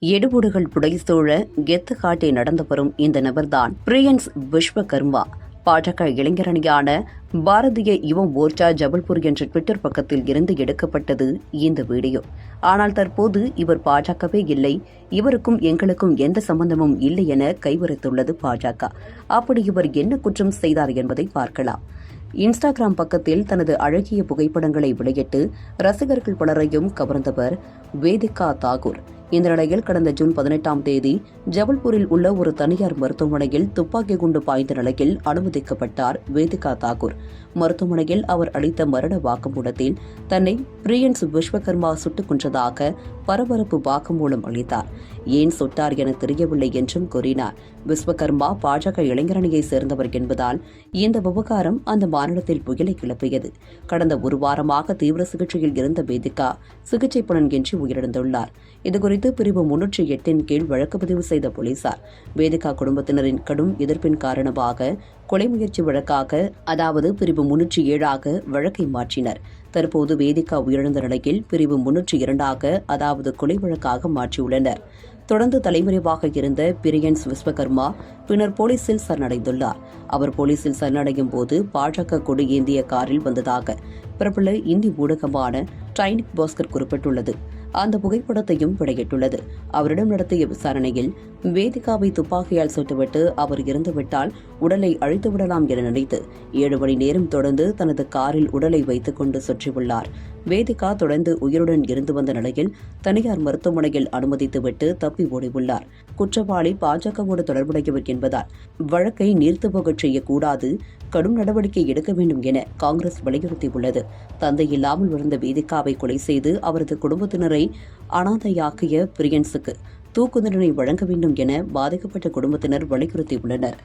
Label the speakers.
Speaker 1: எடுபடுகள் புடைசூழ கெத்துகாட்டை நடந்து வரும் இந்த நபர்தான் பிரியன்ஸ் விஸ்வகர்மா. பாஜக இளைஞரணியான பாரதிய யுவ மோர்ச்சா ஜபல்பூர் என்ற ட்விட்டர் பக்கத்தில் இருந்து எடுக்கப்பட்டது இந்த வீடியோ. ஆனால் தற்போது இவர் பாஜகவே இல்லை. இவருக்கும் எங்களுக்கும் எந்த சம்பந்தமும் இல்லை என கைவரித்துள்ளது பாஜக. அப்படி இவர் என்ன குற்றம் செய்தார் என்பதை பார்க்கலாம். இன்ஸ்டாகிராம் பக்கத்தில் தனது அழகிய புகைப்படங்களை வெளியிட்டு ரசிகர்கள் பலரையும் கவர்ந்தவர் வேதிகா தாகூர். இந்த நிலையில் கடந்த ஜூன் பதினெட்டாம் தேதி ஜபல்பூரில் உள்ள ஒரு தனியார் மருத்துவமனையில் துப்பாக்கி குண்டு பாய்ந்த நிலையில் அனுமதிக்கப்பட்டார் வேதிகா தாகூர். மருத்துவமனையில் அவர் அளித்த மரண வாக்குமூலத்தில் தன்னை பிரியன்ஸ் விஸ்வகர்மா சுட்டுக் கொன்றதாக பரபரப்பு வாக்குமூலம் அளித்தார். ஏன் சுட்டார் என தெரியவில்லை என்றும் கூறினார். விஸ்வகர்மா பாஜக இளைஞரணியை சேர்ந்தவர் என்பதால் இந்த விவகாரம் அந்த மாநிலத்தில் புயலை கிளப்பியது. கடந்த ஒரு வாரமாக தீவிர சிகிச்சையில் இருந்த வேதிகா சிகிச்சை பலனின்றி உயிரிழந்துள்ளார். இதுகுறித்து பிரிவு முன்னூற்றி எட்டின் கீழ் வழக்கு பதிவு செய்த போலீசார் வேதிகா குடும்பத்தினரின் கடும் எதிர்ப்பின் காரணமாக கொலை முயற்சி வழக்காக அதாவது பிரிவு முன்னூற்றி ஏழாக வழக்கை மாற்றினர். தற்போது வேதிகா உயிரிழந்த நிலையில் பிரிவு முன்னூற்றி இரண்டாக அதாவது கொலை வழக்காக மாற்றியுள்ளனர். தொடர்ந்து தலைமறைவாக இருந்த பிரியன்ஸ் விஸ்வகர்மா பின்னர் போலீசில் சரணடைந்துள்ளார். அவர் போலீசில் சரணடையும் போது பாஜக கொடி ஏந்திய காரில் வந்ததாக பிரபல இந்தி ஊடகமான டைனிக் பாஸ்கர் குறிப்பிட்டுள்ளது. அந்த புகைப்படத்தையும் வெளியிட்டுள்ளது. அவரிடம் நடத்திய விசாரணையில் வேதிகாவை துப்பாக்கியால் சுட்டுவிட்டு அவர் இறந்துவிட்டால் உடலை அழித்து விடலாம் என நினைத்து ஏழு மணி நேரம் தொடர்ந்து தனது காரில் உடலை வைத்துக் கொண்டு சுற்றியுள்ளார். வேதிகா தொடர்ந்து உயிருடன் இருந்து வந்த நிலையில் தனியார் மருத்துவமனையில் அனுமதித்துவிட்டு தப்பி ஓடியுள்ளார். குற்றவாளி பாஜகவோடு தொடர்புடையவர் என்பதால் வழக்கை நீர்த்து போகச் செய்யக்கூடாது கடும் நடவடிக்கை எடுக்க வேண்டும் என காங்கிரஸ் வலியுறுத்தியுள்ளது. தந்தை இல்லாமல் விழுந்த வேதிகாவை கொலை செய்து அவரது குடும்பத்தினரை அனாதையாக்கிய பிரியன்ஸுக்கு தூக்கு தண்டனை வழங்க வேண்டும் என பாதிக்கப்பட்ட குடும்பத்தினர் வலியுறுத்தியுள்ளனர்.